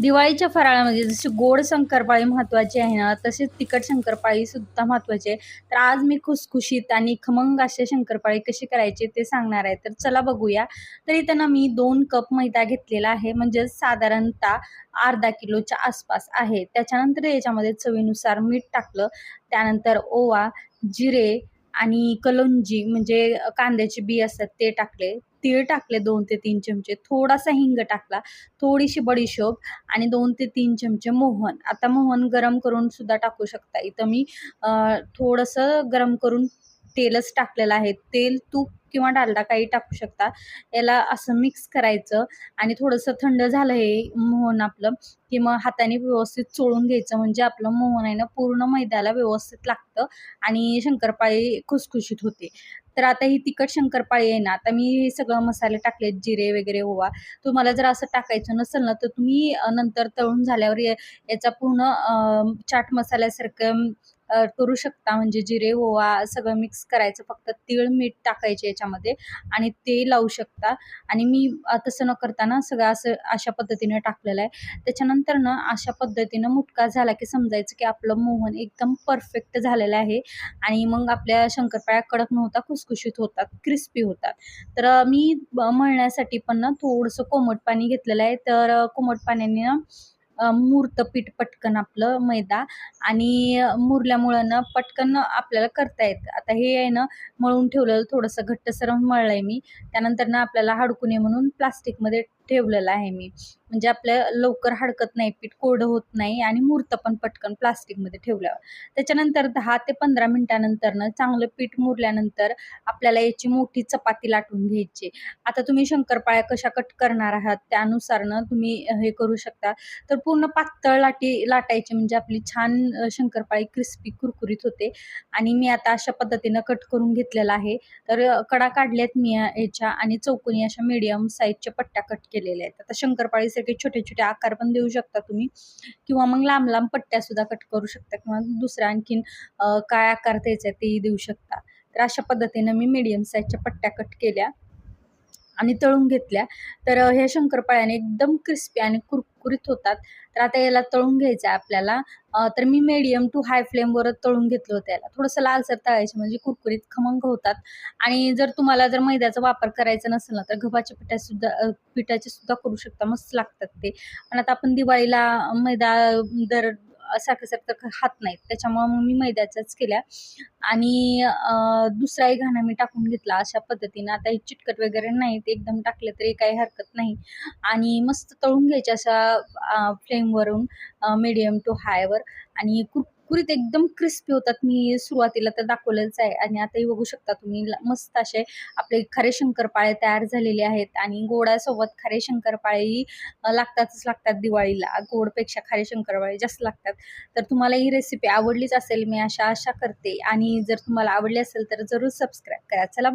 दिवाळीच्या फराळामध्ये जशी गोड शंकरपाळी महत्त्वाची आहे ना तसेच तिखट शंकरपाळी सुद्धा महत्त्वाची आहे. तर आज मी खुसखुशीत आणि खमंग असे शंकरपाळी कशी करायची ते सांगणार आहे. तर चला बघूया. तर इथं ना मी दोन कप मैदा घेतलेला आहे. म्हणजे साधारणतः अर्धा किलोच्या आसपास आहे. त्याच्यानंतर याच्यामध्ये चवीनुसार मीठ टाकलं. त्यानंतर ओवा जिरे आणि कलोंजी म्हणजे कांद्याचे बी असतात ते टाकले. तीळ टाकले दोन ते तीन चमचे. थोडासा हिंग टाकला. थोडीशी बडीशोप आणि दोन ते तीन चमचे मोहन. आता मोहन गरम करून सुद्धा टाकू शकता. इथं मी थोडंसं गरम करून तेलच टाकलेलं आहे. तेल तूप किंवा डालडा काही टाकू शकता. याला असं मिक्स करायचं आणि थोडंसं थंड झालं हे मोहन आपलं की मग हाताने व्यवस्थित चोळून घ्यायचं. म्हणजे आपलं मोहन आहे ना पूर्ण मैद्याला व्यवस्थित लागतं आणि शंकरपाळी खुसखुशीत होते. तर आता ही तिखट शंकरपाळी आहे ना आता मी हे सगळं मसाले टाकलेत जिरे वगैरे ओवा. तुम्हाला जर असं टाकायचं नसेल ना तर तुम्ही नंतर तळून झाल्यावर याचा पूर्ण चाट मसाल्यासारखं करू शकता. म्हणजे जिरे ओवा सगळं मिक्स करायचं. फक्त तीळ मीठ टाकायचे याच्यामध्ये आणि ते लावू शकता. आणि मी तसं न करताना सगळं असं अशा पद्धतीने टाकलेलं आहे. त्याच्यानंतर ना अशा पद्धतीनं मुटका झाला की समजायचं की आपलं मोहन एकदम परफेक्ट झालेलं आहे. आणि मग आपल्या शंकरपाळ्या कडक नव्हता खुसखुशीत होतात क्रिस्पी होतात. तर मी मळण्यासाठी पण ना थोडंसं कोमट पाणी घेतलेलं आहे. तर कोमट पाण्याने ना मुरतं पीठ पटकन आपलं मैदा आणि मुरल्यामुळं ना पटकन आपल्याला करता येतं. आता हे आहे ना मळून ठेवलेलं थोडंसं घट्टसर मळलं आहे मी. त्यानंतर ना आपल्याला हाडकू नये म्हणून प्लास्टिकमध्ये ठेवलेलं आहे मी. म्हणजे आपल्या लवकर हडकत नाही पीठ कोरडं होत नाही आणि मुरतं पण पटकन प्लास्टिकमध्ये ठेवल्यावर. त्याच्यानंतर दहा ते पंधरा मिनटानंतर चांगलं पीठ मुरल्यानंतर आपल्याला याची मोठी चपाती लाटून घ्यायची. आता तुम्ही शंकरपाळ्या कशा कट करणार आहात त्यानुसारनं तुम्ही हे करू शकता. तर पूर्ण पातळ लाटी लाटायची म्हणजे आपली छान शंकरपाळी क्रिस्पी कुरकुरीत होते. आणि मी आता अशा पद्धतीनं कट करून घेतलेला आहे. तर कडा काढल्यात मी याच्या आणि चौकोनी अशा मीडियम साईजच्या पट्ट्या कट केल्या. केलेल्या आहेत. आता शंकरपाळीसारखे छोटे छोटे आकार पण देऊ शकता तुम्ही. किंवा मग लांब लांब पट्ट्या सुद्धा कट करू शकता. किंवा दुसऱ्या आणखीन काय आकार द्यायचा तेही देऊ शकता. तर अशा पद्धतीनं मी मीडियम साईजच्या पट्ट्या कट केल्या. आणि तळून घेतल्या. तर ह्या शंकरपाळ्याने एकदम क्रिस्पी आणि कुरकुरीत होतात. तर आता याला तळून घ्यायचं आहे आपल्याला. तर मी मीडियम टू हाय फ्लेमवर तळून घेतलं होतं याला. थोडंसं लालसर तळायचं म्हणजे कुरकुरीत खमंग होतात. आणि जर तुम्हाला जर मैद्याचा वापर करायचा नसेल ना तर गव्हाच्या पिठासुद्धा पिठाचे सुद्धा करू शकता. मस्त लागतात ते. पण आता आपण दिवाळीला मैदा दर सारखं सारखं खात नाहीत. त्याच्यामुळं मग मी मैद्याच्याच केल्या. आणि दुसराही घाणा मी टाकून घेतला अशा पद्धतीनं. आता हे चिटकट वगैरे नाहीत. एकदम टाकले तरी काही हरकत नाही. आणि मस्त तळून घ्यायचे अशा फ्लेमवरून मीडियम टू हायवर आणि कुरकुरीत एकदम क्रिस्पी होतात. मी सुरुवातीला तर दाखवलेलंच आहे. आणि आताही बघू शकता तुम्ही मस्त असे आपले खरे शंकरपाळे तयार झालेले आहेत. आणि गोडासोबत खरे शंकरपाळेही लागतातच लागतात दिवाळीला. गोडपेक्षा खरे शंकरपाळे जास्त लागतात. तर तुम्हाला ही रेसिपी आवडलीच असेल मी अशा आशा करते. आणि जर तुम्हाला आवडली असेल तर जरूर सबस्क्राईब करा. चला